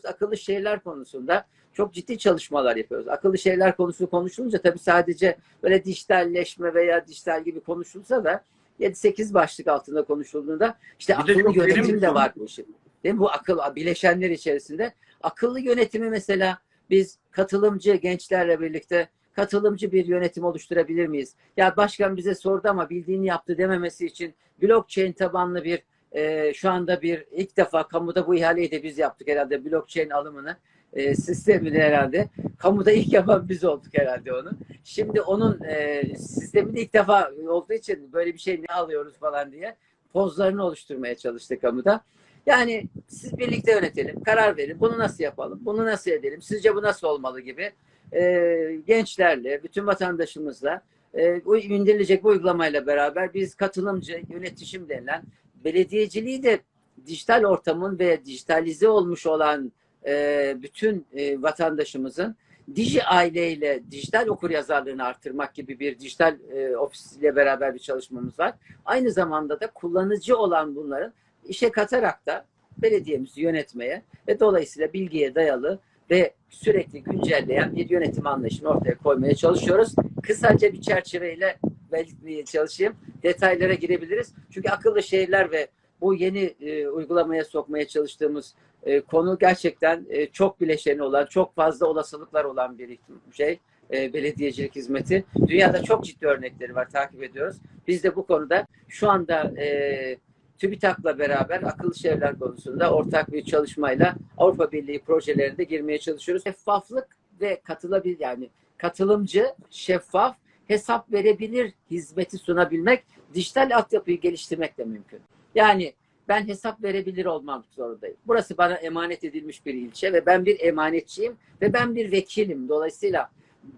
yapıyoruz. Akıllı şehirler konusunda çok ciddi çalışmalar yapıyoruz. Akıllı şehirler konusu konuşulunca tabii sadece böyle dijitalleşme veya dijital gibi konuşulsa da 7-8 başlık altında konuşulduğunda işte Bir akıllı yönetim de var bu işin. Değil mi? Bu akıl bileşenler içerisinde. Akıllı yönetimi mesela biz katılımcı gençlerle birlikte katılımcı bir yönetim oluşturabilir miyiz? Ya başkan bize sordu ama bildiğini yaptı dememesi için blockchain tabanlı bir e, şu anda bir ilk defa kamuda bu ihaleyi de biz yaptık herhalde blockchain alımını e, sistemini herhalde. Kamuda ilk yapan biz olduk herhalde onu. Şimdi onun e, sistemini ilk defa olduğu için böyle bir şey ne alıyoruz falan diye pozlarını oluşturmaya çalıştık kamuda. Yani siz birlikte yönetelim, karar verin. Bunu nasıl yapalım, bunu nasıl edelim, sizce bu nasıl olmalı gibi e, gençlerle, bütün vatandaşımızla e, indirilecek bu uygulamayla beraber biz katılımcı, yönetişim denilen belediyeciliği de dijital ortamın ve dijitalize olmuş olan e, bütün e, vatandaşımızın Diji aileyle dijital okuryazarlığını artırmak gibi bir dijital e, ofisiyle beraber bir çalışmamız var. Aynı zamanda da kullanıcı olan bunların işe katarak da belediyemizi yönetmeye ve dolayısıyla bilgiye dayalı ve sürekli güncelleyen bir yönetim anlayışını ortaya koymaya çalışıyoruz. Kısaca bir çerçeveyle belirtmeye çalışayım. Detaylara girebiliriz. Çünkü akıllı şehirler ve bu yeni e, uygulamaya sokmaya çalıştığımız e, konu gerçekten e, çok bileşeni olan, çok fazla olasılıklar olan bir şey. E, belediyecilik hizmeti. Dünyada çok ciddi örnekleri var, takip ediyoruz. Biz de bu konuda şu anda e, TÜBİTAK'la beraber akıllı şehirler konusunda ortak bir çalışmayla Avrupa Birliği projelerinde girmeye çalışıyoruz. Şeffaflık ve katılabilir yani katılımcı, şeffaf, hesap verebilir hizmeti sunabilmek, dijital altyapıyı geliştirmek de mümkün. Yani ben hesap verebilir olmak zorundayım. Burası bana emanet edilmiş bir ilçe ve ben bir emanetçiyim ve ben bir vekilim. Dolayısıyla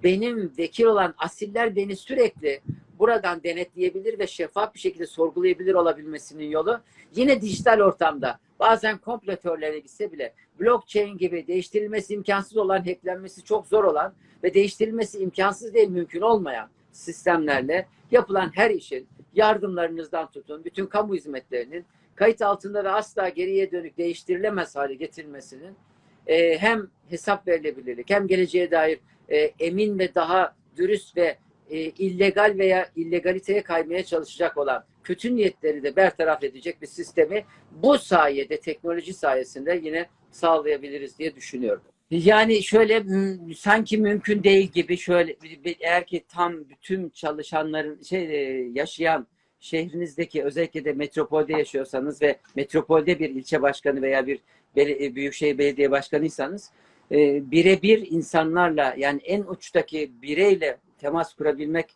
benim vekil olan asiller beni sürekli buradan denetleyebilir ve şeffaf bir şekilde sorgulayabilir olabilmesinin yolu yine dijital ortamda bazen kompletörlere gitse bile blockchain gibi değiştirilmesi imkansız olan, hacklenmesi çok zor olan ve değiştirilmesi imkansız değil mümkün olmayan sistemlerle yapılan her işin yardımlarınızdan tutun, bütün kamu hizmetlerinin kayıt altında ve asla geriye dönük değiştirilemez hale getirilmesinin e, hem hesap verilebilirlik hem geleceğe dair e, emin ve daha dürüst ve e, illegal veya illegaliteye kaymaya çalışacak olan kötü niyetleri de bertaraf edecek bir sistemi bu sayede teknoloji sayesinde yine sağlayabiliriz diye düşünüyorum. Yani şöyle sanki mümkün değil gibi şöyle eğer ki tam bütün çalışanların şey e, yaşayan şehrinizdeki özellikle de metropolde yaşıyorsanız ve metropolde bir ilçe başkanı veya bir e, büyükşehir belediye başkanıysanız e, birebir insanlarla yani en uçtaki bireyle temas kurabilmek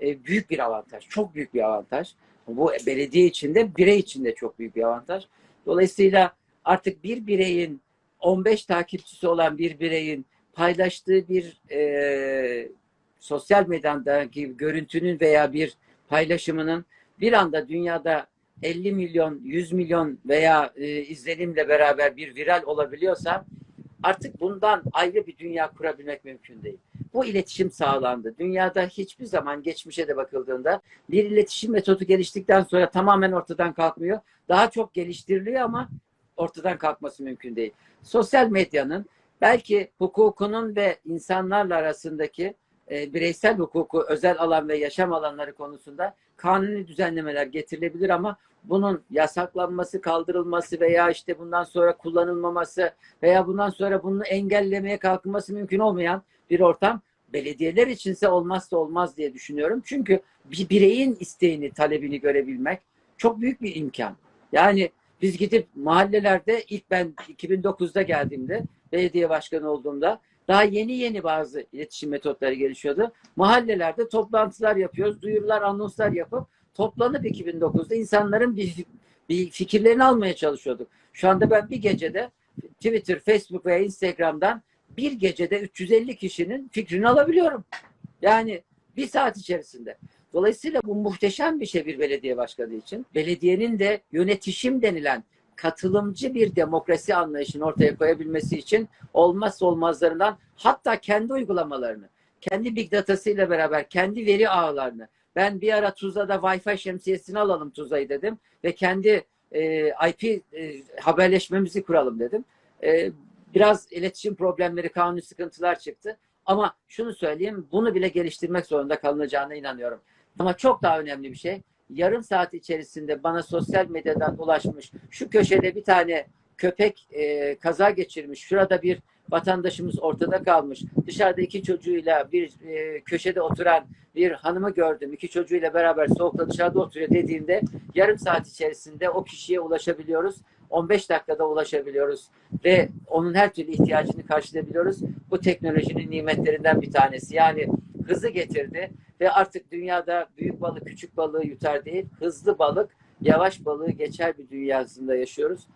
e, büyük bir avantaj. Çok büyük bir avantaj. Bu belediye içinde, birey içinde çok büyük bir avantaj. Dolayısıyla artık bir bireyin 15 takipçisi olan bir bireyin paylaştığı bir e, sosyal medyadaki görüntünün veya bir paylaşımının bir anda dünyada 50 milyon, 100 milyon veya e, izlenimle beraber bir viral olabiliyorsa artık bundan ayrı bir dünya kurabilmek mümkün değil. Bu iletişim sağlandı. Dünyada hiçbir zaman geçmişe de bakıldığında bir iletişim metodu geliştikten sonra tamamen ortadan kalkmıyor. Daha çok geliştiriliyor ama ortadan kalkması mümkün değil. Sosyal medyanın belki hukukunun ve insanlarla arasındaki e, bireysel hukuku, özel alan ve yaşam alanları konusunda kanuni düzenlemeler getirilebilir ama bunun yasaklanması, kaldırılması veya işte bundan sonra kullanılmaması veya bundan sonra bunu engellemeye kalkılması mümkün olmayan bir ortam belediyeler içinse olmazsa olmaz diye düşünüyorum. Çünkü bir bireyin isteğini, talebini görebilmek çok büyük bir imkan. Yani biz gidip mahallelerde ilk ben 2009'da geldiğimde belediye başkanı olduğumda daha yeni yeni bazı iletişim metotları gelişiyordu. Mahallelerde toplantılar yapıyoruz, duyurular, anonslar yapıp toplanıp 2009'da insanların bir, bir fikirlerini almaya çalışıyorduk. Şu anda ben bir gecede Twitter, Facebook veya Instagram'dan bir gecede 350 kişinin fikrini alabiliyorum. Yani bir saat içerisinde. Dolayısıyla bu muhteşem bir şey bir belediye başkanı için. Belediyenin de yönetişim denilen katılımcı bir demokrasi anlayışını ortaya koyabilmesi için olmazsa olmazlarından hatta kendi uygulamalarını, kendi big datasıyla beraber kendi veri ağlarını ben bir ara Tuzla'da Wi-Fi şemsiyesini alalım Tuzla'yı dedim ve kendi e, IP e, haberleşmemizi kuralım dedim. E, Biraz iletişim problemleri, kanuni sıkıntılar çıktı. Ama şunu söyleyeyim, bunu bile geliştirmek zorunda kalınacağına inanıyorum. Ama çok daha önemli bir şey, yarım saat içerisinde bana sosyal medyadan ulaşmış, şu köşede bir tane köpek e, kaza geçirmiş, şurada bir vatandaşımız ortada kalmış, dışarıda iki çocuğuyla bir e, köşede oturan bir hanımı gördüm, iki çocuğuyla beraber soğukta dışarıda oturuyor dediğinde yarım saat içerisinde o kişiye ulaşabiliyoruz. 15 dakikada ulaşabiliyoruz ve onun her türlü ihtiyacını karşılayabiliyoruz. Bu teknolojinin nimetlerinden bir tanesi. Yani hızı getirdi ve artık dünyada büyük balık küçük balığı yutar değil, hızlı balık yavaş balığı geçer bir dünyasında yaşıyoruz.